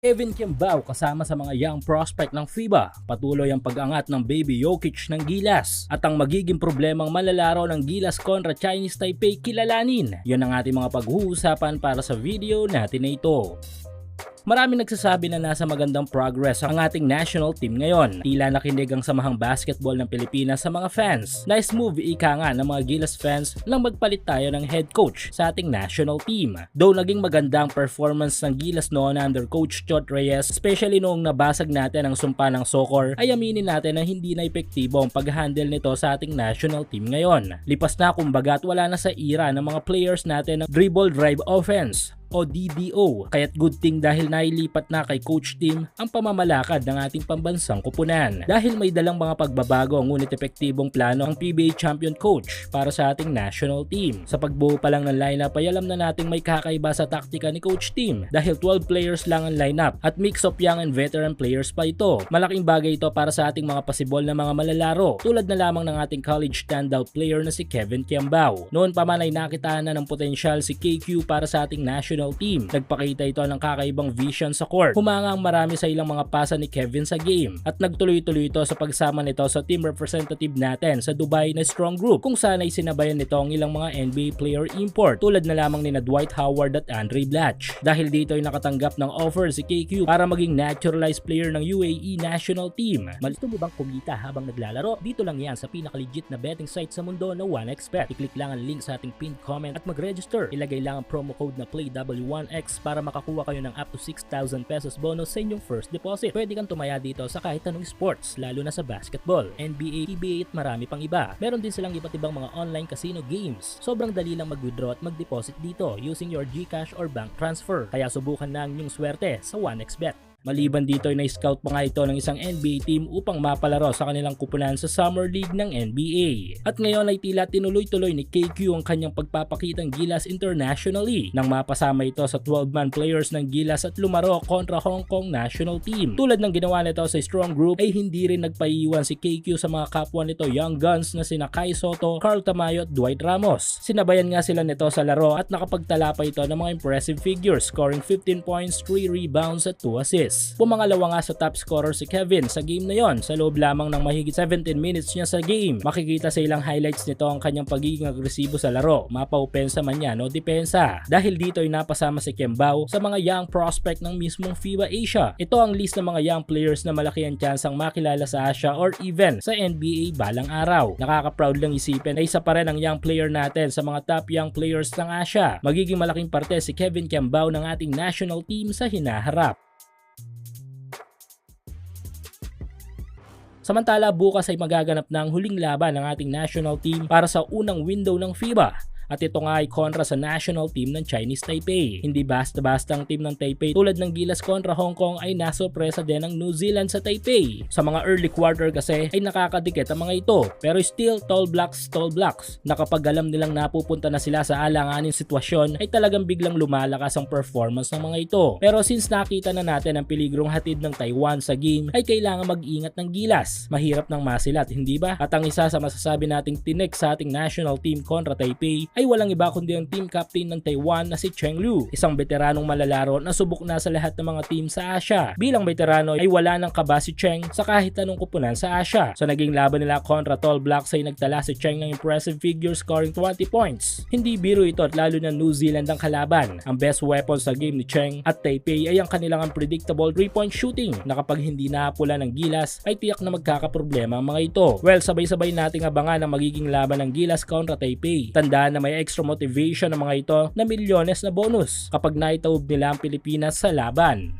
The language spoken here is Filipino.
Kevin Kimbao kasama sa mga young prospect ng FIBA, patuloy ang pag-angat ng Baby Jokic ng Gilas at ang magiging problemang malalaro ng Gilas kontra Chinese Taipei kilalanin. Yun ang ating mga pag-uusapan para sa video natin na ito. Marami nagsasabi na nasa magandang progress ang ating national team ngayon. Tila nakinig ang samahang basketball ng Pilipinas sa mga fans. Nice move ika nga ng mga Gilas fans nang magpalit tayo ng head coach sa ating national team. Though naging maganda ang performance ng Gilas noon under coach Chot Reyes, especially noong nabasag natin ang sumpa ng soccer, ay aminin natin na hindi na epektibo ang pag-handle nito sa ating national team ngayon. Lipas na kumbaga at wala na sa ira ng mga players natin ng dribble drive offense o DDO. Kaya't good thing dahil nailipat na kay Coach Team ang pamamalakad ng ating pambansang kupunan. Dahil may dalang mga pagbabago ngunit epektibong plano ang PBA champion coach para sa ating national team. Sa pagbuo pa lang ng lineup ay alam na nating may kakaiba sa taktika ni Coach Team dahil 12 players lang ang lineup at mix of young and veteran players pa ito. Malaking bagay ito para sa ating mga pasibol na mga malalaro tulad na lamang ng ating college standout player na si Kevin Kiambao. Noon pa man ay nakitaan na ng potensyal si KQ para sa ating national national team. Nagpakita ito ng kakaibang vision sa court. Humanga ang marami sa ilang mga pasa ni Kevin sa game at nagtuloy-tuloy ito sa pagsama nito sa team representative natin sa Dubai na strong group kung saan ay sinabayan nito ang ilang mga NBA player import tulad na lamang ni Dwight Howard at Andre Blatch. Dahil dito ay nakatanggap ng offer si KQ para maging naturalized player ng UAE national team. Malito mo bang kumita habang naglalaro? Dito lang yan sa pinaka-legit na betting site sa mundo na 1xBet. I-click lang ang link sa ating pinned comment at mag-register. Ilagay lang ang promo code na PLAYW W1X para makakuha kayo ng up to 6,000 pesos bonus sa inyong first deposit. Pwede kang tumaya dito sa kahit anong sports, lalo na sa basketball, NBA, PBA at marami pang iba. Meron din silang iba't ibang mga online casino games. Sobrang dali lang mag-withdraw at mag-deposit dito using your GCash or bank transfer. Kaya subukan na ang inyong swerte sa 1xBet. Maliban dito ay na-scout pa nga ito ng isang NBA team upang mapalaro sa kanilang kupunan sa Summer League ng NBA. At ngayon ay tila tinuloy-tuloy ni KQ ang kanyang pagpapakitang Gilas internationally nang mapasama ito sa 12-man players ng Gilas at lumaro kontra Hong Kong national team. Tulad ng ginawa nito sa Strong Group ay hindi rin nagpaiwan si KQ sa mga kapwa nito Young Guns na sina Kai Soto, Carl Tamayo at Dwight Ramos. Sinabayan nga sila nito sa laro at nakapagtala pa ito ng mga impressive figures scoring 15 points, 3 rebounds at 2 assists assists. Pumangalawa nga sa top scorer si Kevin sa game na yon sa loob lamang ng mahigit 17 minutes niya sa game. Makikita sa ilang highlights nito ang kanyang pagiging agresibo sa laro, mapa-opensa man yan o depensa. Dahil dito ay napasama si Kembao sa mga young prospect ng mismong FIBA Asia. Ito ang list ng mga young players na malaki ang tsansang makilala sa Asia or even sa NBA balang araw. Nakaka-proud lang isipin na isa pa rin ang young player natin sa mga top young players ng Asia. Magiging malaking parte si Kevin Kembao ng ating national team sa hinaharap. Samantala bukas ay magaganap na ang huling laban ng ating national team para sa unang window ng FIBA at ito nga ay kontra sa national team ng Chinese Taipei. Hindi basta-basta ang team ng Taipei tulad ng Gilas kontra Hong Kong ay nasopresa din ng New Zealand sa Taipei. Sa mga early quarter kasi ay nakakadikit ang mga ito pero still tall blocks tall blocks na kapag alam nilang napupunta na sila sa alanganin sitwasyon ay talagang biglang lumalakas ang performance ng mga ito. Pero since nakita na natin ang peligrong hatid ng Taiwan sa game ay kailangan mag-ingat ng gilas. Mahirap ng masilat, hindi ba? At ang isa sa masasabi nating tinek sa ating national team kontra Taipei ay walang iba kundi ang team captain ng Taiwan na si Cheng Lu, isang veteranong malalaro na subok na sa lahat ng mga team sa Asia. Bilang veterano ay wala nang kaba si Cheng sa kahit anong kupunan sa Asia. Sa naging laban nila kontra Tall Blacks ay nagtala si Cheng ng impressive figure scoring 20 points. Hindi biro ito at lalo na New Zealand ang kalaban. Ang best weapon sa game ni Cheng at Taipei ay ang kanilang unpredictable 3-point shooting na kapag hindi napula ng gilas ay tiyak na magkakaproblema ang mga ito. Well, sabay-sabay nating abangan ang magiging laban ng gilas kontra Taipei. Tandaan na may may extra motivation ng mga ito na milyones na bonus kapag naitaob nila ang Pilipinas sa laban.